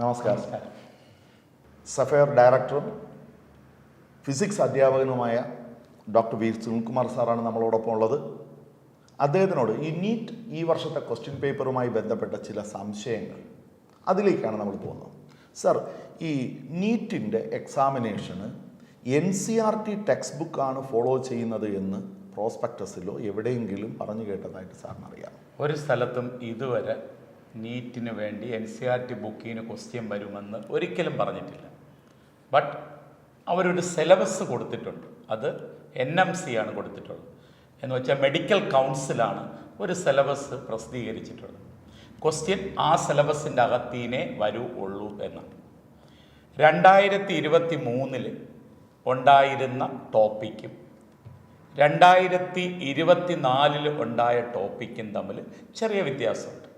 നമസ്കാരം. സഫയർ ഡയറക്ടറും ഫിസിക്സ് അധ്യാപകനുമായ ഡോക്ടർ വി സുനിൽകുമാർ സാറാണ് നമ്മളോടൊപ്പം ഉള്ളത്. അദ്ദേഹത്തിനോട് ഈ നീറ്റ് ഈ വർഷത്തെ ക്വസ്റ്റ്യൻ പേപ്പറുമായി ബന്ധപ്പെട്ട ചില സംശയങ്ങൾ അതിലേക്കാണ് നമ്മൾ പോകുന്നത്. സർ ഈ നീറ്റിന്റെ എക്സാമിനേഷന് N C R T text ബുക്കാണ് ഫോളോ ചെയ്യുന്നത് എന്ന് പ്രോസ്പെക്ടസിലോ എവിടെയെങ്കിലും പറഞ്ഞു കേട്ടതായിട്ട് സാറിന് അറിയാം ഒരു സ്ഥലത്തും ഇതുവരെ നീറ്റിന് വേണ്ടി എൻ സി ആർ ടി ബുക്കിന് ക്വസ്റ്റ്യൻ വരുമെന്ന് ഒരിക്കലും പറഞ്ഞിട്ടില്ല. ബട്ട് അവരൊരു സിലബസ് കൊടുത്തിട്ടുണ്ട്. അത് എൻ എം സി ആണ് കൊടുത്തിട്ടുള്ളത്. എന്ന് വെച്ചാൽ മെഡിക്കൽ കൗൺസിലാണ് ഒരു സിലബസ് പ്രസിദ്ധീകരിച്ചിട്ടുള്ളത്. ക്വസ്റ്റ്യൻ ആ സിലബസിന്റെ അകത്തീനെ വരൂ ഉള്ളൂ എന്നാണ് രണ്ടായിരത്തി ഇരുപത്തി മൂന്നിൽ ഉണ്ടായിരുന്ന ടോപ്പിക്കും രണ്ടായിരത്തി ഇരുപത്തി നാലിൽ ഉണ്ടായ ടോപ്പിക്കും തമ്മിൽ ചെറിയ വ്യത്യാസമുണ്ട്.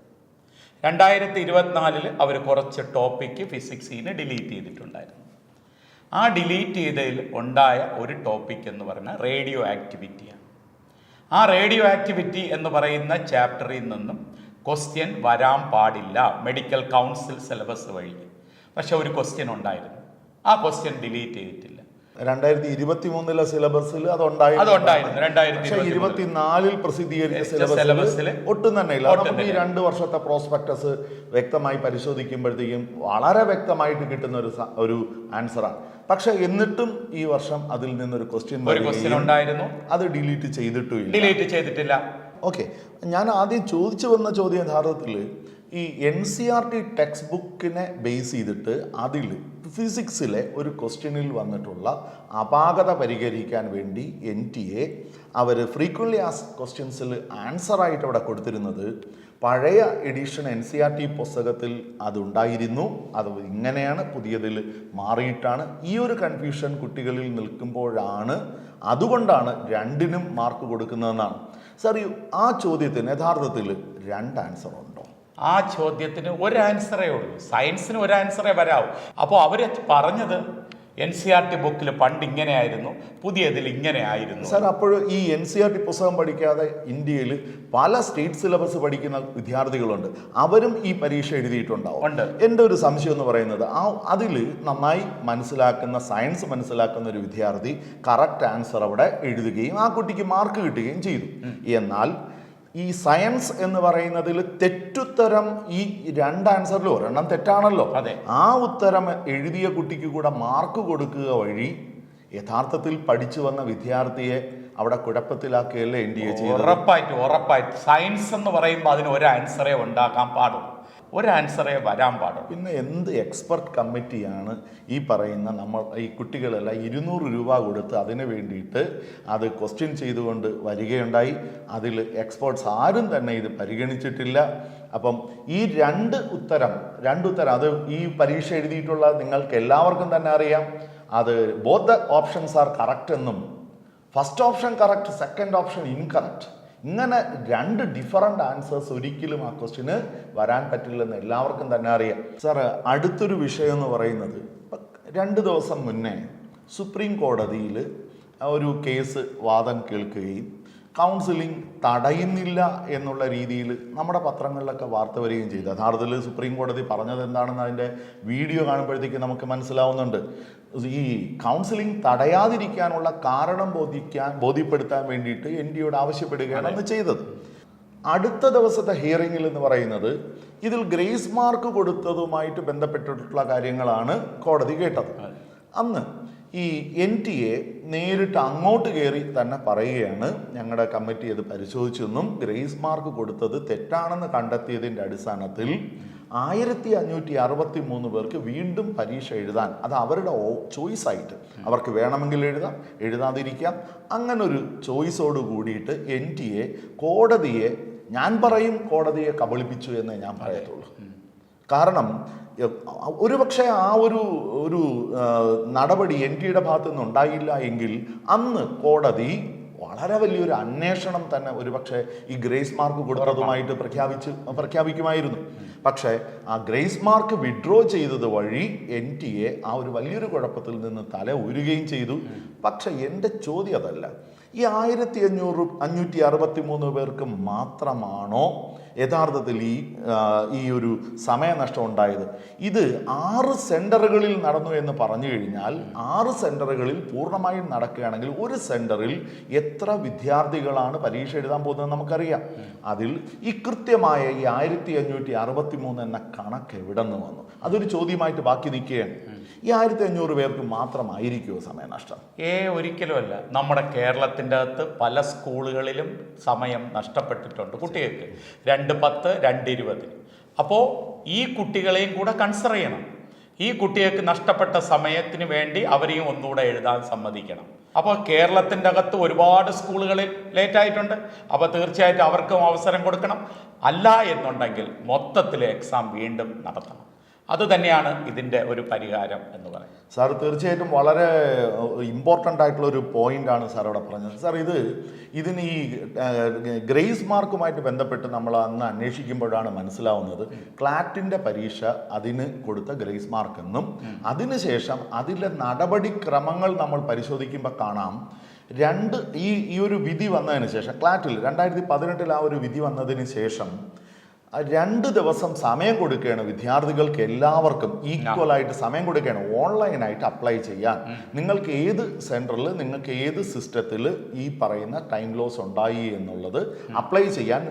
രണ്ടായിരത്തി ഇരുപത്തിനാലിൽ അവർ കുറച്ച് ടോപ്പിക്ക് ഫിസിക്സിന് ഡിലീറ്റ് ചെയ്തിട്ടുണ്ടായിരുന്നു. ആ ഡിലീറ്റ് ചെയ്തതിൽ ഉണ്ടായ ഒരു ടോപ്പിക് എന്ന് പറഞ്ഞാൽ റേഡിയോ ആക്ടിവിറ്റിയാണ് ആ റേഡിയോ ആക്ടിവിറ്റി എന്ന് പറയുന്ന ചാപ്റ്ററിൽ നിന്നും ക്വസ്റ്റ്യൻ വരാൻ പാടില്ല. മെഡിക്കൽ കൗൺസിൽ സിലബസ് വഴി. പക്ഷെ ഒരു ക്വസ്റ്റ്യൻ ഉണ്ടായിരുന്നു. ആ ക്വസ്റ്റ്യൻ ഡിലീറ്റ് ചെയ്തിട്ടില്ല. രണ്ടായിരത്തി ഇരുപത്തി മൂന്നിലെ സിലബസിൽ അതുണ്ടായിരുന്നു ഇരുപത്തിനാലിൽ പ്രസിദ്ധീകരിച്ച സിലബസിൽ ഒട്ടും തന്നെ ഇല്ല. നമുക്ക് ഈ രണ്ട് വർഷത്തെ പ്രോസ്പെക്ടസ് വ്യക്തമായി പരിശോധിക്കുമ്പോഴത്തേക്കും വളരെ വ്യക്തമായിട്ട് കിട്ടുന്ന ഒരു ഒരു ആൻസറാണ് പക്ഷെ എന്നിട്ടും ഈ വർഷം അതിൽ നിന്നൊരു ക്വസ്റ്റ്യൻ ഉണ്ടായിരുന്നു. അത് ഡിലീറ്റ് ചെയ്തിട്ടില്ല ഡിലീറ്റ് ചെയ്തിട്ടില്ല. ഓക്കെ. ഞാൻ ആദ്യം ചോദിച്ചു വന്ന ചോദ്യം യഥാർത്ഥത്തിൽ ഈ N C R T text ബുക്കിനെ base ചെയ്തിട്ട് അതിൽ ഫിസിക്സിലെ ഒരു ക്വസ്റ്റ്യനിൽ വന്നിട്ടുള്ള അപാകത പരിഹരിക്കാൻ വേണ്ടി എൻ ടി എ അവർ ഫ്രീക്വൻലി ആസ് ക്വസ്റ്റ്യൻസിൽ ആൻസറായിട്ട് അവിടെ കൊടുത്തിരുന്നത് പഴയ edition N C R T പുസ്തകത്തിൽ അതുണ്ടായിരുന്നു. അത് ഇങ്ങനെയാണ് പുതിയതിൽ മാറിയിട്ടാണ്. ഈ ഒരു കൺഫ്യൂഷൻ കുട്ടികളിൽ നിൽക്കുമ്പോഴാണ് അതുകൊണ്ടാണ് രണ്ടിനും മാർക്ക് കൊടുക്കുന്നതെന്നാണ്. സാർ ആ ചോദ്യത്തിന് യഥാർത്ഥത്തിൽ രണ്ട് ആൻസർ ഉണ്ടോ? ആ ചോദ്യത്തിന് ഒരു ആൻസറേ ഉള്ളൂ. സയൻസിന് ഒരു ആൻസറേ വരാവൂ. അപ്പോൾ അവർ പറഞ്ഞത് എൻ സി ആർ ടി ബുക്കിൽ പണ്ട് ഇങ്ങനെയായിരുന്നു പുതിയതിൽ ഇങ്ങനെ ആയിരുന്നു സാർ അപ്പോൾ ഈ എൻ സി ആർ ടി പുസ്തകം പഠിക്കാതെ ഇന്ത്യയിൽ പല സ്റ്റേറ്റ് സിലബസ് പഠിക്കുന്ന വിദ്യാർത്ഥികളുണ്ട്. അവരും ഈ പരീക്ഷ എഴുതിയിട്ടുണ്ടാവും. ഉണ്ട്. എന്റെ ഒരു സംശയം എന്ന് പറയുന്നത് ആ അതിൽ നന്നായി മനസ്സിലാക്കുന്ന സയൻസ് മനസ്സിലാക്കുന്ന ഒരു വിദ്യാർത്ഥി കറക്റ്റ് ആൻസർ അവിടെ എഴുതുകയും ആ കുട്ടിക്ക് മാർക്ക് കിട്ടുകയും ചെയ്തു. എന്നാൽ ഈ സയൻസ് എന്ന് പറയുന്നതിൽ തെറ്റുത്തരം ഈ രണ്ട് ആൻസറിലോ രണ്ടാം തെറ്റാണല്ലോ. അതെ. ആ ഉത്തരം എഴുതിയ കുട്ടിക്ക് കൂടെ മാർക്ക് കൊടുക്കുക വഴി യഥാർത്ഥത്തിൽ പഠിച്ചു വന്ന വിദ്യാർത്ഥിയെ അവിടെ കുഴപ്പത്തിലാക്കുകയല്ലേ എൻ ഡി എ ചെയ്തത്? ഉറപ്പായിട്ടും ഉറപ്പായിട്ടും. സയൻസ് എന്ന് പറയുമ്പോൾ അതിന് ഒരു ആൻസറേ ഉണ്ടാക്കാൻ പാടുള്ളൂ. ഒരു ആൻസറേ വരാൻ പാടുള്ളൂ. പിന്നെ എന്ത് എക്സ്പെർട്ട് കമ്മിറ്റിയാണ് ഈ പറയുന്ന നമ്മൾ ഈ കുട്ടികളെല്ലാം ഇരുന്നൂറ് രൂപ കൊടുത്ത് അതിന് വേണ്ടിയിട്ട് അത് ക്വസ്റ്റ്യൻ ചെയ്തുകൊണ്ട് വരികയുണ്ടായി. അതിൽ എക്സ്പേർട്സ് ആരും തന്നെ ഇത് പരിഗണിച്ചിട്ടില്ല. അപ്പം ഈ രണ്ട് ഉത്തരം രണ്ട് ഉത്തരം അത് ഈ പരീക്ഷ എഴുതിയിട്ടുള്ള നിങ്ങൾക്ക് എല്ലാവർക്കും തന്നെ അറിയാം. അത് both the options are correct എന്നും first option correct second option incorrect ഇങ്ങനെ രണ്ട് ഡിഫറന്റ് ആൻസേഴ്സ് ഒരിക്കലും ആ ക്വസ്റ്റിന് വരാൻ പറ്റില്ലെന്ന് എല്ലാവർക്കും തന്നെ അറിയാം. സാർ അടുത്തൊരു വിഷയം എന്ന് പറയുന്നത് രണ്ട് ദിവസം മുന്നേ സുപ്രീം കോടതിയിൽ ഒരു കേസ് വാദം കേൾക്കുകയും കൗൺസിലിംഗ് തടയുന്നില്ല എന്നുള്ള രീതിയിൽ നമ്മുടെ പത്രങ്ങളിലൊക്കെ വാർത്ത വരികയും ചെയ്തു. യഥാർത്ഥത്തിൽ സുപ്രീം കോടതി പറഞ്ഞത് എന്താണെന്ന് അതിന്റെ വീഡിയോ കാണുമ്പോഴത്തേക്ക് നമുക്ക് മനസ്സിലാവുന്നുണ്ട്. ഈ കൗൺസിലിംഗ് തടയാതിരിക്കാനുള്ള കാരണം ബോധിക്കാൻ ബോധ്യപ്പെടുത്താൻ വേണ്ടിയിട്ട് എൻ ഡിയോട് ആവശ്യപ്പെടുകയാണ് അന്ന് ചെയ്തത്. അടുത്ത ദിവസത്തെ ഹിയറിംഗിൽ എന്ന് പറയുന്നത് ഇതിൽ ഗ്രേസ് മാർക്ക് കൊടുത്തതുമായിട്ട് ബന്ധപ്പെട്ടിട്ടുള്ള കാര്യങ്ങളാണ് കോടതി കേട്ടത്. അന്ന് ഈ എൻ ടി എ നേരിട്ട് അങ്ങോട്ട് കയറി തന്നെ പറയുകയാണ്. ഞങ്ങളുടെ കമ്മിറ്റി അത് പരിശോധിച്ചെന്നും ഗ്രേസ് മാർക്ക് കൊടുത്തത് തെറ്റാണെന്ന് കണ്ടെത്തിയതിന്റെ അടിസ്ഥാനത്തിൽ ആയിരത്തി അഞ്ഞൂറ്റി അറുപത്തി മൂന്ന് പേർക്ക് വീണ്ടും പരീക്ഷ എഴുതാൻ അത് അവരുടെ ചോയ്സ് ആയിട്ട് അവർക്ക് വേണമെങ്കിൽ എഴുതാം എഴുതാതിരിക്കാം. അങ്ങനൊരു ചോയ്സോട് കൂടിയിട്ട് എൻ ടി എ കോടതിയെ ഞാൻ പറയും കോടതിയെ കബളിപ്പിച്ചു എന്നേ ഞാൻ പറയത്തുള്ളൂ. കാരണം ഒരുപക്ഷെ ആ ഒരു ഒരു നടപടി എൻ ടിയുടെ ഭാഗത്തു നിന്ന് ഉണ്ടായില്ല എങ്കിൽ അന്ന് കോടതി വളരെ വലിയൊരു അന്വേഷണം തന്നെ ഒരുപക്ഷെ ഈ ഗ്രേസ് മാർക്ക് കൊടുത്തതുമായിട്ട് പ്രഖ്യാപിച്ച് പ്രഖ്യാപിക്കുമായിരുന്നു. പക്ഷേ ആ ഗ്രേസ് മാർക്ക് വിഡ്രോ ചെയ്തത് വഴി എൻ ടി എ ആ ഒരു വലിയൊരു കുഴപ്പത്തിൽ നിന്ന് തല ഉരുകയും ചെയ്തു. പക്ഷെ എന്റെ ചോദ്യം അതല്ല. ഈ ആയിരത്തി അഞ്ഞൂറ് അഞ്ഞൂറ്റി അറുപത്തി മൂന്ന് പേർക്ക് മാത്രമാണോ യഥാർത്ഥത്തിൽ ഈ ഈ ഒരു സമയനഷ്ടം ഉണ്ടായത്? ഇത് ആറ് സെന്ററുകളിൽ നടന്നു എന്ന് പറഞ്ഞു കഴിഞ്ഞാൽ ആറ് സെന്ററുകളിൽ പൂർണമായും നടക്കുകയാണെങ്കിൽ ഒരു സെന്ററിൽ എത്ര വിദ്യാർത്ഥികളാണ് പരീക്ഷ എഴുതാൻ പോകുന്നത് നമുക്കറിയാം. അതിൽ ഈ കൃത്യമായ ഈ ആയിരത്തി അഞ്ഞൂറ്റി അറുപത്തി മൂന്ന് എന്ന കണക്ക് എവിടെ നിന്ന് വന്നു? അതൊരു ചോദ്യമായിട്ട് ബാക്കി നിൽക്കുകയാണ്. ഈ ആയിരത്തി അഞ്ഞൂറ് പേർക്ക് മാത്രമായിരിക്കുമോ സമയനഷ്ടം ഏ ഒരിക്കലുമല്ല നമ്മുടെ കേരളത്തിന്റെ അകത്ത് പല സ്കൂളുകളിലും സമയം നഷ്ടപ്പെട്ടിട്ടുണ്ട് കുട്ടികൾക്ക്. രണ്ട് പത്ത് രണ്ട് ഇരുപതിന് അപ്പോൾ ഈ കുട്ടികളെയും കൂടെ കൺസിഡർ ചെയ്യണം. ഈ കുട്ടികൾക്ക് നഷ്ടപ്പെട്ട സമയത്തിന് വേണ്ടി അവരെയും ഒന്നുകൂടെ എഴുതാൻ സമ്മതിക്കണം. അപ്പോൾ കേരളത്തിന്റെ അകത്ത് ഒരുപാട് സ്കൂളുകളിൽ ലേറ്റായിട്ടുണ്ട്. അപ്പോൾ തീർച്ചയായിട്ടും അവർക്കും അവസരം കൊടുക്കണം. അല്ല എന്നുണ്ടെങ്കിൽ മൊത്തത്തിൽ എക്സാം വീണ്ടും നടത്തണം. അത് തന്നെയാണ് ഇതിന്റെ ഒരു പരിഹാരം എന്ന് പറയുന്നത്. സാർ തീർച്ചയായിട്ടും വളരെ ഇമ്പോർട്ടന്റ് ആയിട്ടുള്ള ഒരു പോയിന്റ് ആണ് സാർ അവിടെ പറഞ്ഞത്. സാർ ഇത് ഇതിന് ഈ ഗ്രേസ് മാർക്കുമായിട്ട് ബന്ധപ്പെട്ട് നമ്മൾ അന്ന് അന്വേഷിക്കുമ്പോഴാണ് മനസ്സിലാവുന്നത് ക്ലാറ്റിന്റെ പരീക്ഷ അതിന് കൊടുത്ത ഗ്രേസ് മാർക്ക് എന്നും അതിനുശേഷം അതിലെ നടപടിക്രമങ്ങൾ നമ്മൾ പരിശോധിക്കുമ്പോൾ കാണാം. രണ്ട് ഈ ഈ ഒരു വിധി വന്നതിന് ശേഷം ക്ലാറ്റിൽ രണ്ടായിരത്തി പതിനെട്ടിൽ ആ ഒരു വിധി വന്നതിന് ശേഷം രണ്ട് ദിവസം സമയം കൊടുക്കുകയാണ് വിദ്യാർത്ഥികൾക്ക് എല്ലാവർക്കും ഈക്വൽ ആയിട്ട് സമയം കൊടുക്കുകയാണ്. ഓൺലൈനായിട്ട് അപ്ലൈ ചെയ്യാൻ. നിങ്ങൾക്ക് ഏത് സെന്ററിൽ നിങ്ങൾക്ക് ഏത് സിസ്റ്റത്തിൽ ഈ പറയുന്ന ടൈം ലോസ് ഉണ്ടായി എന്നുള്ളത് അപ്ലൈ ചെയ്യാൻ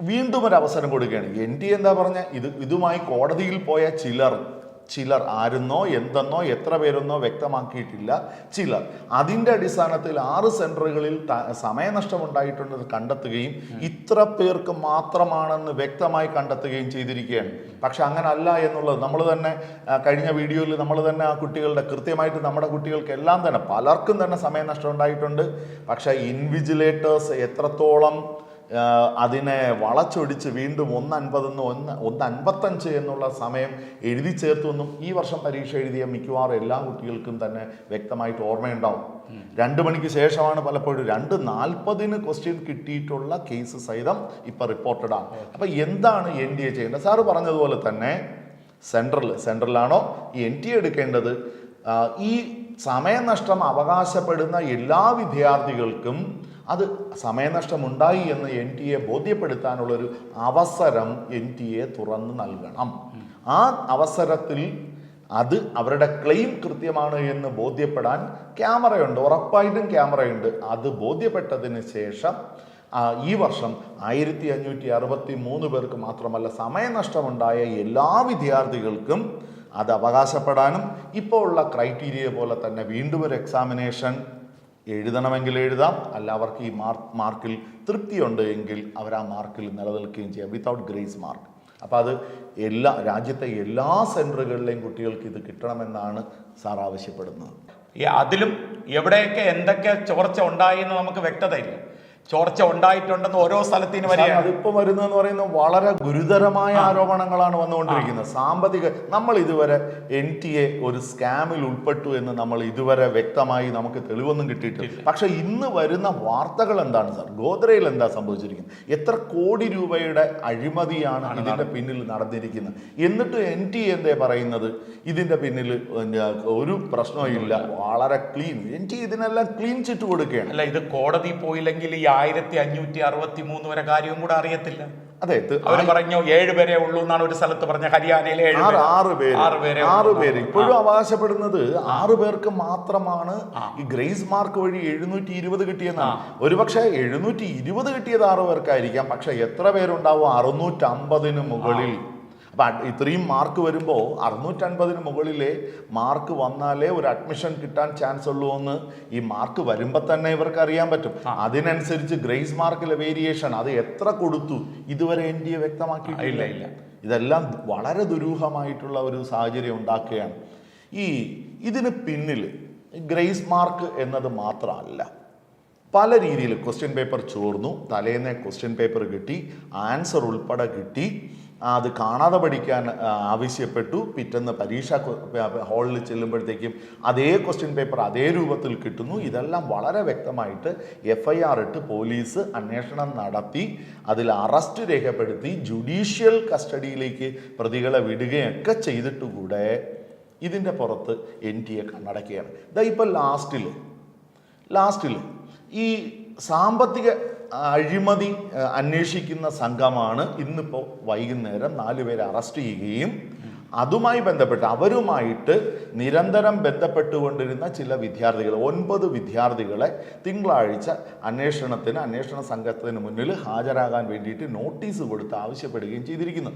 വീണ്ടും ഒരു അവസരം കൊടുക്കുകയാണ്. എൻ ടി എന്താ പറഞ്ഞ? ഇത് ഇതുമായി കോടതിയിൽ പോയ ചിലർ ചിലർ ആരെന്നോ എന്തെന്നോ എത്ര പേരെന്നോ വ്യക്തമാക്കിയിട്ടില്ല. ചിലർ അതിന്റെ അടിസ്ഥാനത്തിൽ ആറ് സെന്ററുകളിൽ സമയനഷ്ടമുണ്ടായിട്ടുണ്ടെന്ന് കണ്ടെത്തുകയും ഇത്ര പേർക്ക് മാത്രമാണെന്ന് വ്യക്തമായി കണ്ടെത്തുകയും ചെയ്തിരിക്കുകയാണ്. പക്ഷെ അങ്ങനെ അല്ല എന്നുള്ളത് നമ്മൾ തന്നെ കഴിഞ്ഞ വീഡിയോയിൽ നമ്മൾ തന്നെ ആ കുട്ടികളുടെ കൃത്യമായിട്ട് നമ്മുടെ കുട്ടികൾക്കെല്ലാം തന്നെ പലർക്കും തന്നെ സമയനഷ്ടം ഉണ്ടായിട്ടുണ്ട്. പക്ഷേ ഇൻവിജിലേറ്റേഴ്സ് എത്രത്തോളം അതിനെ വളച്ചൊടിച്ച് വീണ്ടും ഒന്ന് അൻപതെന്ന് ഒന്ന് ഒന്ന് അൻപത്തഞ്ച് എന്നുള്ള സമയം എഴുതി ചേർത്തൊന്നും ഈ വർഷം പരീക്ഷ എഴുതിയ മിക്കവാറും എല്ലാ കുട്ടികൾക്കും തന്നെ വ്യക്തമായിട്ട് ഓർമ്മയുണ്ടാവും. രണ്ട് മണിക്ക് ശേഷമാണ് പലപ്പോഴും രണ്ട് നാൽപ്പതിന് ക്വസ്റ്റ്യൻ കിട്ടിയിട്ടുള്ള കേസ് സഹിതം ഇപ്പം റിപ്പോർട്ടഡ് ആണ്. അപ്പം എന്താണ് എൻ ഡി എ ചെയ്യേണ്ടത്? സാറ് പറഞ്ഞതുപോലെ തന്നെ സെൻട്രൽ സെൻട്രലാണോ ഈ എൻ ടി എടുക്കേണ്ടത് ഈ സമയനഷ്ടം അവകാശപ്പെടുന്ന എല്ലാ വിദ്യാർത്ഥികൾക്കും അത് സമയനഷ്ടമുണ്ടായി എന്ന് എൻ ടി എ ബോധ്യപ്പെടുത്താനുള്ളൊരു അവസരം എൻ ടി എ തുറന്നു നൽകണം. ആ അവസരത്തിൽ അത് അവരുടെ ക്ലെയിം കൃത്യമാണ് എന്ന് ബോധ്യപ്പെടാൻ ക്യാമറയുണ്ട്. ഉറപ്പായിട്ടും ക്യാമറയുണ്ട്. അത് ബോധ്യപ്പെട്ടതിന് ശേഷം ഈ വർഷം ആയിരത്തി അഞ്ഞൂറ്റി അറുപത്തി മൂന്ന് പേർക്ക് മാത്രമല്ല സമയനഷ്ടമുണ്ടായ എല്ലാ വിദ്യാർത്ഥികൾക്കും അത് അവകാശപ്പെടാനും ഇപ്പോൾ ഉള്ള ക്രൈറ്റീരിയ പോലെ തന്നെ വീണ്ടും ഒരു എക്സാമിനേഷൻ എഴുതണമെങ്കിൽ എഴുതാം. അല്ല അവർക്ക് ഈ മാർക്ക് മാർക്കിൽ തൃപ്തിയുണ്ട് എങ്കിൽ അവർ ആ മാർക്കിൽ നിലനിൽക്കുകയും ചെയ്യാം. വിത്തൗട്ട് ഗ്രേസ് മാർക്ക് അപ്പോൾ അത് എല്ലാ രാജ്യത്തെ എല്ലാ സെന്ററുകളിലെയും കുട്ടികൾക്ക് ഇത് കിട്ടണമെന്നാണ് സാർ ആവശ്യപ്പെടുന്നത്. അതിലും എവിടെയൊക്കെ എന്തൊക്കെ ചോർച്ച ഉണ്ടായി എന്ന് നമുക്ക് വ്യക്തതയില്ല. ചോർച്ച ഉണ്ടായിട്ടുണ്ടെന്ന് ഓരോ സ്ഥലത്തിന് അതിപ്പോ വരുന്നതെന്ന് പറയുന്നത് വളരെ ഗുരുതരമായ ആരോപണങ്ങളാണ് വന്നുകൊണ്ടിരിക്കുന്നത്. സാമ്പത്തിക നമ്മൾ ഇതുവരെ എൻ ടി എ ഒരു സ്കാമിൽ ഉൾപ്പെട്ടു എന്ന് നമ്മൾ ഇതുവരെ വ്യക്തമായി നമുക്ക് തെളിവൊന്നും കിട്ടിയിട്ടില്ല. പക്ഷെ ഇന്ന് വരുന്ന വാർത്തകൾ എന്താണ് സാർ? ഗോദ്രയിൽ എന്താ സംഭവിച്ചിരിക്കുന്നത്? എത്ര കോടി രൂപയുടെ അഴിമതിയാണ് ഇതിന്റെ പിന്നിൽ നടന്നിരിക്കുന്നത്. എന്നിട്ട് എൻ ടി എ എന്തേ പറയുന്നത്? ഇതിന്റെ പിന്നിൽ ഒരു പ്രശ്നവും ഇല്ല. വളരെ ക്ലീൻ. എൻ ടി ഇതിനെല്ലാം ക്ലീൻ ചിറ്റ് കൊടുക്കുകയാണ്. അല്ല ഇത് കോടതി പോയില്ലെങ്കിൽ ഈ ആയിരത്തി അഞ്ഞൂറ്റി അറുപത്തി മൂന്ന് വരെ കാര്യവും കൂടെ അറിയത്തില്ല. അതെ അവർ പറഞ്ഞു ഏഴ് പേരെ ഉള്ളൂ എന്നാണ് ഒരു സ്ഥലത്ത് പറഞ്ഞ ഹരിയാനയിലെ ആറ് പേര്. ആറ്. പേര്. ഇപ്പോഴും അവകാശപ്പെടുന്നത് ആറു പേർക്ക് മാത്രമാണ് ഈ ഗ്രേസ് മാർക്ക് വഴി എഴുന്നൂറ്റി ഇരുപത് കിട്ടിയെന്നാണ് ഒരുപക്ഷെ എഴുന്നൂറ്റി ഇരുപത് കിട്ടിയത് ആറു പേർക്കായിരിക്കാം. പക്ഷെ എത്ര പേരുണ്ടാവും? അറുന്നൂറ്റമ്പതിന് മുകളിൽ. അപ്പൊ ഇത്രയും മാർക്ക് വരുമ്പോൾ അറുന്നൂറ്റൻപതിന് മുകളിലെ മാർക്ക് വന്നാലേ ഒരു അഡ്മിഷൻ കിട്ടാൻ ചാൻസ് ഉള്ളൂ എന്ന് ഈ മാർക്ക് വരുമ്പോൾ തന്നെ ഇവർക്ക് അറിയാൻ പറ്റും. അതിനനുസരിച്ച് ഗ്രേസ് മാർക്കിലെ വേരിയേഷൻ അത് എത്ര കൊടുത്തു ഇതുവരെ എൻ ഡി എ വ്യക്തമാക്കിയിട്ടില്ല. ഇല്ല, ഇല്ല. ഇതെല്ലാം വളരെ ദുരൂഹമായിട്ടുള്ള ഒരു സാഹചര്യം ഉണ്ടാക്കുകയാണ്. ഈ ഇതിന് പിന്നിൽ ഗ്രേസ് മാർക്ക് എന്നത് മാത്രമല്ല പല രീതിയിൽ ക്വസ്റ്റ്യൻ പേപ്പർ ചോർന്നു തലേന്ന് ക്വസ്റ്റ്യൻ പേപ്പർ കിട്ടി ആൻസർ ഉൾപ്പെടെ കിട്ടി. അത് കാണാതെ പഠിക്കാൻ ആവശ്യപ്പെട്ടു. പിറ്റേന്ന് പരീക്ഷ ഹാളിൽ ചെല്ലുമ്പോഴത്തേക്കും അതേ ക്വസ്റ്റ്യൻ പേപ്പർ അതേ രൂപത്തിൽ കിട്ടുന്നു. ഇതെല്ലാം വളരെ വ്യക്തമായിട്ട് എഫ് ഐ ആർ ഇട്ട് പോലീസ് അന്വേഷണം നടത്തി. അതിൽ അറസ്റ്റ് രേഖപ്പെടുത്തി. ജുഡീഷ്യൽ കസ്റ്റഡിയിലേക്ക് പ്രതികളെ വിടുകയൊക്കെ ചെയ്തിട്ടുകൂടെ ഇതിന്റെ പുറത്ത് എൻ ടി എ കണ്ണടക്കുകയാണ് ഇതാ ഇപ്പം ലാസ്റ്റിൽ ലാസ്റ്റിൽ ഈ സാമ്പത്തിക അഴിമതി അന്വേഷിക്കുന്ന സംഘമാണ് ഇന്നിപ്പോൾ വൈകുന്നേരം നാല് പേരെ അറസ്റ്റ് ചെയ്യുകയും അതുമായി ബന്ധപ്പെട്ട് അവരുമായിട്ട് നിരന്തരം ബന്ധപ്പെട്ടുകൊണ്ടിരുന്ന ചില വിദ്യാർത്ഥികൾ ഒൻപത് വിദ്യാർത്ഥികളെ തിങ്കളാഴ്ച അന്വേഷണത്തിന് അന്വേഷണ സംഘത്തിന് മുന്നിൽ ഹാജരാകാൻ വേണ്ടിയിട്ട് നോട്ടീസ് കൊടുത്ത് ആവശ്യപ്പെടുകയും ചെയ്തിരിക്കുന്നു.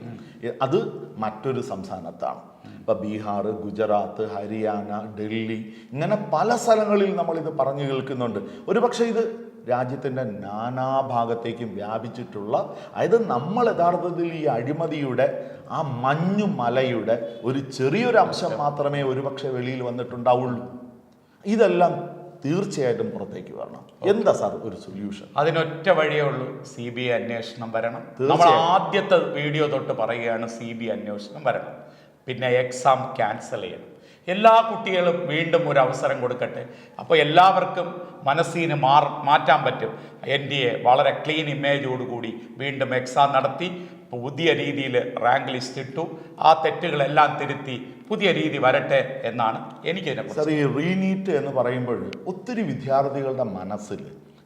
അത് മറ്റൊരു സംസ്ഥാനത്താണ്. ഇപ്പം ബീഹാർ ഗുജറാത്ത് ഹരിയാന ഡൽഹി ഇങ്ങനെ പല സ്ഥലങ്ങളിൽ നമ്മളിത് പറഞ്ഞു കേൾക്കുന്നുണ്ട്. ഒരുപക്ഷെ ഇത് രാജ്യത്തിന്റെ നാനാഭാഗത്തേക്കും വ്യാപിച്ചിട്ടുള്ള അതായത് നമ്മൾ യഥാർത്ഥത്തിൽ ഈ അഴിമതിയുടെ ആ മഞ്ഞു മലയുടെ ഒരു ചെറിയൊരു അംശം മാത്രമേ ഒരുപക്ഷെ വെളിയിൽ വന്നിട്ടുണ്ടാവുള്ളൂ. ഇതെല്ലാം തീർച്ചയായിട്ടും പുറത്തേക്ക് വരണം. എന്താ സാർ ഒരു സൊല്യൂഷൻ? അതിനൊറ്റ വഴിയേ ഉള്ളൂ സി ബി ഐ അന്വേഷണം വരണം. നമ്മൾ ആദ്യത്തെ വീഡിയോ തൊട്ട് പറയുകയാണ് സി ബി ഐ അന്വേഷണം വരണം. പിന്നെ എക്സാം ക്യാൻസൽ ചെയ്യണം. എല്ലാ കുട്ടികളും വീണ്ടും ഒരു അവസരം കൊടുക്കട്ടെ. അപ്പോൾ എല്ലാവർക്കും മനസ്സിന് മാർ മാറ്റാൻ പറ്റും. എൻ ഡി എ വളരെ ക്ലീൻ ഇമേജോടുകൂടി വീണ്ടും എക്സാം നടത്തി പുതിയ രീതിയിൽ റാങ്ക് ലിസ്റ്റ് ഇട്ടു. ആ തെറ്റുകളെല്ലാം തിരുത്തി പുതിയ രീതി വരട്ടെ എന്നാണ് എനിക്കതിനെ സാർ ഈ റീനീറ്റ് എന്ന് പറയുമ്പോൾ ഒത്തിരി വിദ്യാർത്ഥികളുടെ മനസ്സിൽ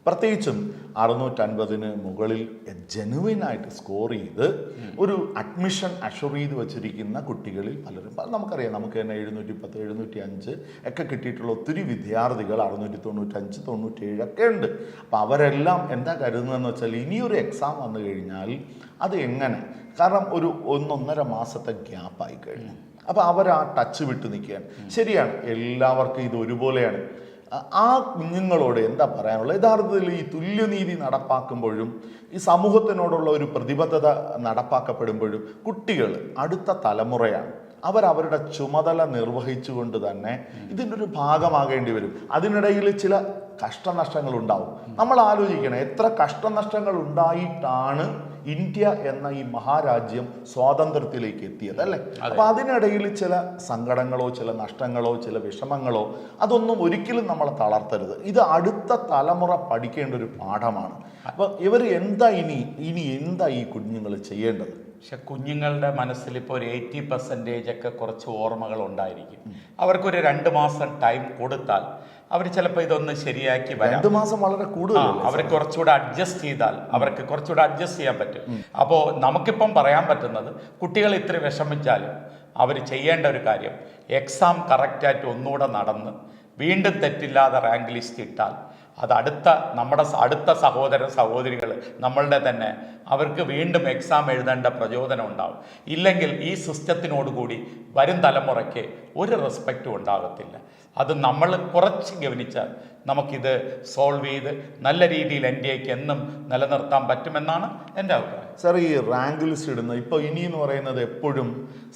പ്രത്യേകിച്ചും അറുന്നൂറ്റൻപതിന് മുകളിൽ ജെനുവിനായിട്ട് സ്കോർ ചെയ്ത് ഒരു അഡ്മിഷൻ അഷുർ ചെയ്ത് വെച്ചിരിക്കുന്ന കുട്ടികളിൽ പലരും പല- നമുക്കറിയാം നമുക്ക് തന്നെ എഴുന്നൂറ്റി പത്ത് എഴുന്നൂറ്റി അഞ്ച് ഒക്കെ കിട്ടിയിട്ടുള്ള ഒത്തിരി വിദ്യാർത്ഥികൾ അറുന്നൂറ്റി തൊണ്ണൂറ്റഞ്ച് തൊണ്ണൂറ്റേഴ് ഒക്കെ ഉണ്ട്. അപ്പോൾ അവരെല്ലാം എന്താ കരുതുന്നതെന്ന് വെച്ചാൽ ഇനിയൊരു എക്സാം വന്നു കഴിഞ്ഞാൽ അത് എങ്ങനെ? കാരണം ഒരു ഒന്നൊന്നര മാസത്തെ ഗ്യാപ്പായി കഴിഞ്ഞു. അപ്പോൾ അവർ ആ ടച്ച് വിട്ട് നിൽക്കുകയാണ്. ശരിയാണ് എല്ലാവർക്കും ഇത് ഒരുപോലെയാണ്. ആ- കുഞ്ഞുങ്ങളോട് എന്താ പറയാനുള്ളത്? യഥാർത്ഥത്തിൽ ഈ തുല്യനീതി നടപ്പാക്കുമ്പോഴും ഈ സമൂഹത്തിനോടുള്ള ഒരു പ്രതിബദ്ധത നടപ്പാക്കപ്പെടുമ്പോഴും കുട്ടികൾ അടുത്ത തലമുറയാണ്. അവർ അവരുടെ ചുമതല നിർവഹിച്ചുകൊണ്ട് തന്നെ ഇതിന്റെ ഒരു ഭാഗമാകേണ്ടി വരും. അതിനിടയിൽ ചില കഷ്ടനഷ്ടങ്ങൾ ഉണ്ടാവും നമ്മൾ ആലോചിക്കണം എത്ര കഷ്ടനഷ്ടങ്ങൾ ഉണ്ടായിട്ടാണ് ഇന്ത്യ എന്ന ഈ മഹാരാജ്യം സ്വാതന്ത്ര്യത്തിലേക്ക് എത്തിയത് അല്ലേ? അപ്പൊ അതിനിടയിൽ ചില സങ്കടങ്ങളോ ചില നഷ്ടങ്ങളോ ചില വിഷമങ്ങളോ അതൊന്നും ഒരിക്കലും നമ്മൾ തളർത്തരുത്. ഇത് അടുത്ത തലമുറ പഠിക്കേണ്ട ഒരു പാഠമാണ്. അപ്പൊ ഇവർ എന്താ ഇനി ഇനി എന്താ ഈ കുഞ്ഞുങ്ങൾ ചെയ്യേണ്ടത്? പക്ഷെ കുഞ്ഞുങ്ങളുടെ മനസ്സിൽ ഇപ്പോൾ ഒരു എയ്റ്റി പെർസെന്റേജ് ഒക്കെ കുറച്ച് ഓർമ്മകൾ ഉണ്ടായിരിക്കും. അവർക്കൊരു രണ്ട് മാസം ടൈം കൊടുത്താൽ അവർ ചിലപ്പോൾ ഇതൊന്ന് ശരിയാക്കി വരാം. മാസം വളരെ കൂടുതൽ അവർ കുറച്ചുകൂടെ അഡ്ജസ്റ്റ് ചെയ്താൽ അവർക്ക് കുറച്ചുകൂടെ അഡ്ജസ്റ്റ് ചെയ്യാൻ പറ്റും. അപ്പോൾ നമുക്കിപ്പം പറയാൻ പറ്റുന്നത് കുട്ടികൾ ഇത്ര വിഷമിച്ചാലും അവർ ചെയ്യേണ്ട ഒരു കാര്യം എക്സാം കറക്റ്റായിട്ട് ഒന്നുകൂടെ നടന്ന് വീണ്ടും തെറ്റില്ലാതെ റാങ്ക് ലിസ്റ്റ് ഇട്ടാൽ അത് അടുത്ത നമ്മുടെ അടുത്ത സഹോദര സഹോദരികൾ നമ്മളുടെ തന്നെ അവർക്ക് വീണ്ടും എക്സാം എഴുതേണ്ട പ്രചോദനം ഉണ്ടാവും. ഇല്ലെങ്കിൽ ഈ സിസ്റ്റത്തിനോടുകൂടി വരും തലമുറയ്ക്ക് ഒരു റെസ്പെക്റ്റും ഉണ്ടാകത്തില്ല. അത് നമ്മൾ കുറച്ച് ഗവനിച്ചാൽ നമുക്കിത് സോൾവ് ചെയ്ത് നല്ല രീതിയിൽ എൻ ഡി എക്ക് എന്നും നിലനിർത്താൻ പറ്റുമെന്നാണ് എന്റെ അഭിപ്രായം. സാർ ഈ റാങ്ക് ലിസ്റ്റ് ഇടുന്ന ഇപ്പോൾ ഇനി എന്ന് പറയുന്നത് എപ്പോഴും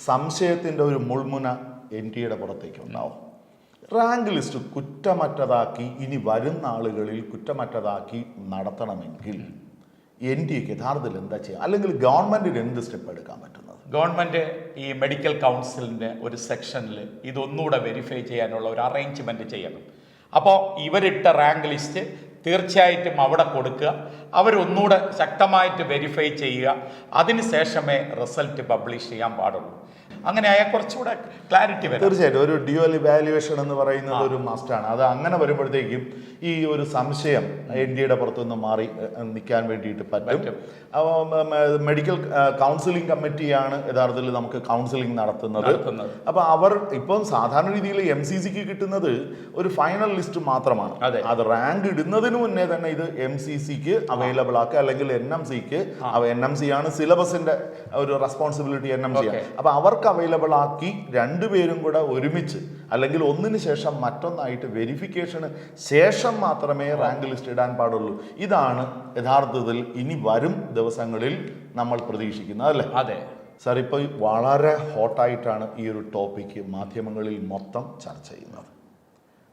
സംശയത്തിന്റെ ഒരു മുൾമുന എൻ ടി എയുടെ പുറത്തേക്ക് ഉണ്ടാവും. റാങ്ക് ലിസ്റ്റ് കുറ്റമറ്റതാക്കി ഇനി വരുന്ന ആളുകളിൽ കുറ്റമറ്റതാക്കി നടത്തണമെങ്കിൽ എൻ ഡി എക്ക് യഥാർത്ഥത്തിൽ എന്താ ചെയ്യുക? അല്ലെങ്കിൽ ഗവൺമെന്റിന് എന്ത് സ്റ്റെപ്പ് എടുക്കാൻ പറ്റുന്നത് ഗവൺമെന്റ് ഈ മെഡിക്കൽ കൗൺസിലിന്റെ ഒരു സെക്ഷനിൽ ഇതൊന്നുകൂടെ വെരിഫൈ ചെയ്യാനുള്ള ഒരു അറേഞ്ച്മെന്റ് ചെയ്യണം. അപ്പോൾ ഇവരിട്ട റാങ്ക് ലിസ്റ്റ് തീർച്ചയായിട്ടും അവിടെ കൊടുക്കുക. അവരൊന്നുകൂടെ ശക്തമായിട്ട് വെരിഫൈ ചെയ്യുക. അതിന് ശേഷമേ റിസൾട്ട് പബ്ലിഷ് ചെയ്യാൻ പാടുള്ളൂ. അങ്ങനെ ആയാൽ കുറച്ചുകൂടെ ക്ലാരിറ്റി വരും. തീർച്ചയായിട്ടും. ഒരു ഡ്യുവൽ ഇവാലുവേഷൻ എന്ന് പറയുന്നത് ഒരു മസ്റ്റാണ് അത് അങ്ങനെ വരുമ്പോഴത്തേക്കും ഈ ഒരു സംശയം എൻ ഡിയുടെ പുറത്തുനിന്ന് മാറി നിൽക്കാൻ വേണ്ടിയിട്ട് പറ്റും. മെഡിക്കൽ കൗൺസിലിംഗ് കമ്മിറ്റിയാണ് യഥാർത്ഥത്തിൽ നമുക്ക് കൗൺസിലിംഗ് നടത്തുന്നത്. അപ്പോൾ അപ്പൊ അവർ ഇപ്പം സാധാരണ രീതിയിൽ എം സി സിക്ക് കിട്ടുന്നത് ഒരു ഫൈനൽ ലിസ്റ്റ് മാത്രമാണ്. അതെ. റാങ്ക് ഇടുന്നതിന് മുന്നേ തന്നെ ഇത് എം സി സിക്ക് അവൈലബിൾ ആക്കുക. അല്ലെങ്കിൽ എൻ എം സിക്ക് എൻ എം സി ആണ് സിലബസിന്റെ ഒരു responsibility N M C Okay. അപ്പൊ അവർക്ക് അവൈലബിൾ ആക്കി രണ്ടുപേരും കൂടെ ഒരുമിച്ച് അല്ലെങ്കിൽ ഒന്നിന് ശേഷം മറ്റൊന്നായിട്ട് വെരിഫിക്കേഷന് ശേഷം മാത്രമേ റാങ്ക് ലിസ്റ്റ് ഇടാൻ പാടുള്ളൂ. ഇതാണ് യഥാർത്ഥത്തിൽ ഇനി വരും ദിവസങ്ങളിൽ നമ്മൾ പ്രതീക്ഷിക്കുന്നത് അല്ലേ? അതെ. സാർ ഇപ്പോൾ വളരെ ഹോട്ടായിട്ടാണ് ഈ ഒരു ടോപ്പിക്ക് മാധ്യമങ്ങളിൽ മൊത്തം ചർച്ച ചെയ്യുന്നത്.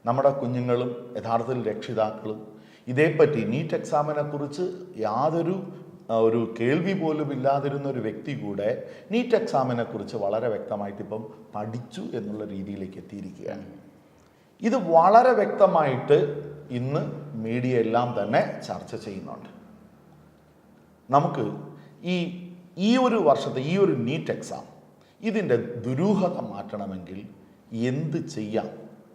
നമ്മുടെ കുഞ്ഞുങ്ങളും യഥാർത്ഥത്തിൽ രക്ഷിതാക്കളും ഇതേപ്പറ്റി നീറ്റ് എക്സാമിനെ കുറിച്ച് യാതൊരു ഒരു കേൾവി പോലും ഇല്ലാതിരുന്ന ഒരു വ്യക്തി കൂടെ നീറ്റ് എക്സാമിനെ കുറിച്ച് വളരെ വ്യക്തമായിട്ട് ഇപ്പം പഠിച്ചു എന്നുള്ള രീതിയിലേക്ക് എത്തിയിരിക്കുകയാണ്. ഇത് വളരെ വ്യക്തമായിട്ട് ഇന്ന് മീഡിയ എല്ലാം തന്നെ ചർച്ച ചെയ്യുന്നുണ്ട്. നമുക്ക് ഈ ഈ ഒരു വർഷത്തെ ഈ ഒരു നീറ്റ് എക്സാം ഇതിന്റെ ദുരൂഹത മാറ്റണമെങ്കിൽ എന്ത് ചെയ്യാം?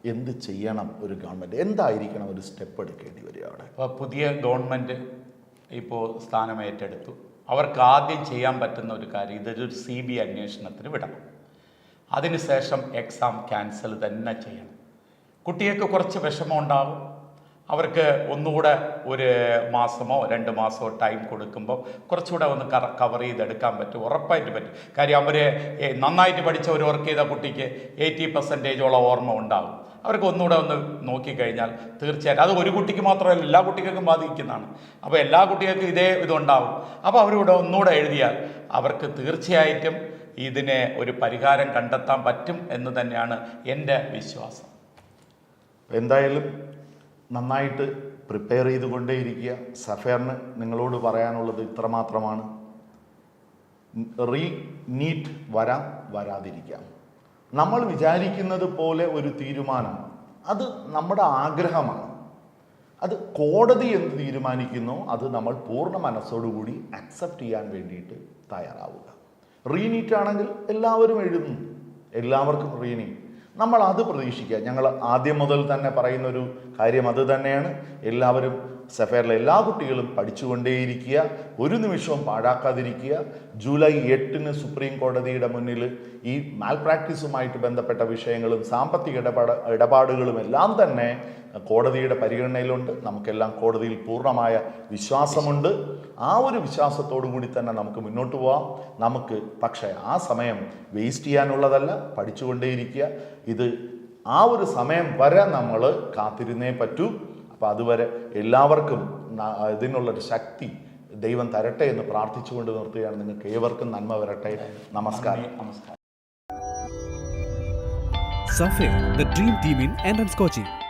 എന്ത് ചെയ്യണം ഒരു ഗവൺമെന്റ്? എന്തായിരിക്കണം ഒരു സ്റ്റെപ്പ് എടുക്കേണ്ടി വരിക അവിടെ? പുതിയ ഗവൺമെന്റ് ഇപ്പോൾ സ്ഥാനം ഏറ്റെടുത്തു അവർക്ക് ആദ്യം ചെയ്യാൻ പറ്റുന്ന ഒരു കാര്യം ഇതൊരു സി ബി അന്വേഷണത്തിന് വിടണം. അതിനുശേഷം എക്സാം ക്യാൻസൽ തന്നെ ചെയ്യണം. കുട്ടികൾക്ക് കുറച്ച് വിഷമം ഉണ്ടാകും അവർക്ക് ഒന്നുകൂടെ ഒരു മാസമോ രണ്ട് മാസമോ ടൈം കൊടുക്കുമ്പോൾ കുറച്ചുകൂടെ ഒന്ന് കവർ ചെയ്തെടുക്കാൻ പറ്റും. ഉറപ്പായിട്ട് പറ്റും. കാര്യം അവർ നന്നായിട്ട് പഠിച്ച ഒരു വർക്ക് ചെയ്ത കുട്ടിക്ക് എയ്റ്റി പെർസെന്റേജോളം ഓർമ്മ ഉണ്ടാകും അവർക്ക് ഒന്നുകൂടെ ഒന്ന് നോക്കിക്കഴിഞ്ഞാൽ തീർച്ചയായിട്ടും അത് ഒരു കുട്ടിക്ക് മാത്രമല്ല എല്ലാ കുട്ടികൾക്കും ബാധിക്കുന്നതാണ്. അപ്പോൾ എല്ലാ കുട്ടികൾക്കും ഇതേ ഇതുണ്ടാവും. അപ്പോൾ അവരിവിടെ ഒന്നുകൂടെ എഴുതിയാൽ അവർക്ക് തീർച്ചയായിട്ടും ഇതിനെ ഒരു പരിഹാരം കണ്ടെത്താൻ പറ്റും എന്ന് തന്നെയാണ് എന്റെ വിശ്വാസം. എന്തായാലും നന്നായിട്ട് പ്രിപ്പയർ ചെയ്തുകൊണ്ടേയിരിക്കുക. സഫേറിന് നിങ്ങളോട് പറയാനുള്ളത് ഇത്രമാത്രമാണ്. റീ നീറ്റ് വരാം വരാതിരിക്കാം. നമ്മൾ വിചാരിക്കുന്നത് പോലെ ഒരു തീരുമാനം അത് നമ്മുടെ ആഗ്രഹമാണ്. അത് കോടതി എന്ത് തീരുമാനിക്കുന്നോ അത് നമ്മൾ പൂർണ മനസ്സോടുകൂടി അക്സെപ്റ്റ് ചെയ്യാൻ വേണ്ടിയിട്ട് തയ്യാറാവുക. റീനീറ്റ് ആണെങ്കിൽ എല്ലാവരും എഴുതുന്നു. എല്ലാവർക്കും റീനീറ്റ് നമ്മൾ അത് പ്രതീക്ഷിക്കുക. ഞങ്ങൾ ആദ്യം മുതൽ തന്നെ പറയുന്ന ഒരു കാര്യം അത് തന്നെയാണ്. എല്ലാവരും സഫയറിലെ എല്ലാ കുട്ടികളും പഠിച്ചുകൊണ്ടേയിരിക്കുക. ഒരു നിമിഷവും പാഴാക്കാതിരിക്കുക. ജൂലൈ എട്ടിന് സുപ്രീം കോടതിയുടെ മുന്നിൽ ഈ മാൽ പ്രാക്ടീസുമായിട്ട് ബന്ധപ്പെട്ട വിഷയങ്ങളും സാമ്പത്തിക ഇടപാട് ഇടപാടുകളും എല്ലാം തന്നെ കോടതിയുടെ പരിഗണനയിലുണ്ട്. നമുക്കെല്ലാം കോടതിയിൽ പൂർണമായ വിശ്വാസമുണ്ട്. ആ ഒരു വിശ്വാസത്തോടു കൂടി തന്നെ നമുക്ക് മുന്നോട്ട് പോവാം. നമുക്ക് പക്ഷേ ആ സമയം വേസ്റ്റ് ചെയ്യാനുള്ളതല്ല പഠിച്ചുകൊണ്ടേയിരിക്കുക. ഇത് ആ ഒരു സമയം വരെ നമ്മൾ കാത്തിരുന്നേ പറ്റൂ. അപ്പോൾ അതുവരെ എല്ലാവർക്കും ഇതിനുള്ളൊരു ശക്തി ദൈവം തരട്ടെ എന്ന് പ്രാർത്ഥിച്ചുകൊണ്ട് നിർത്തുകയാണ്. നിങ്ങൾക്ക് ഏവർക്കും നന്മ വരട്ടെ. നമസ്കാരം. നമസ്കാരം. Safe the dream team in entrance coaching.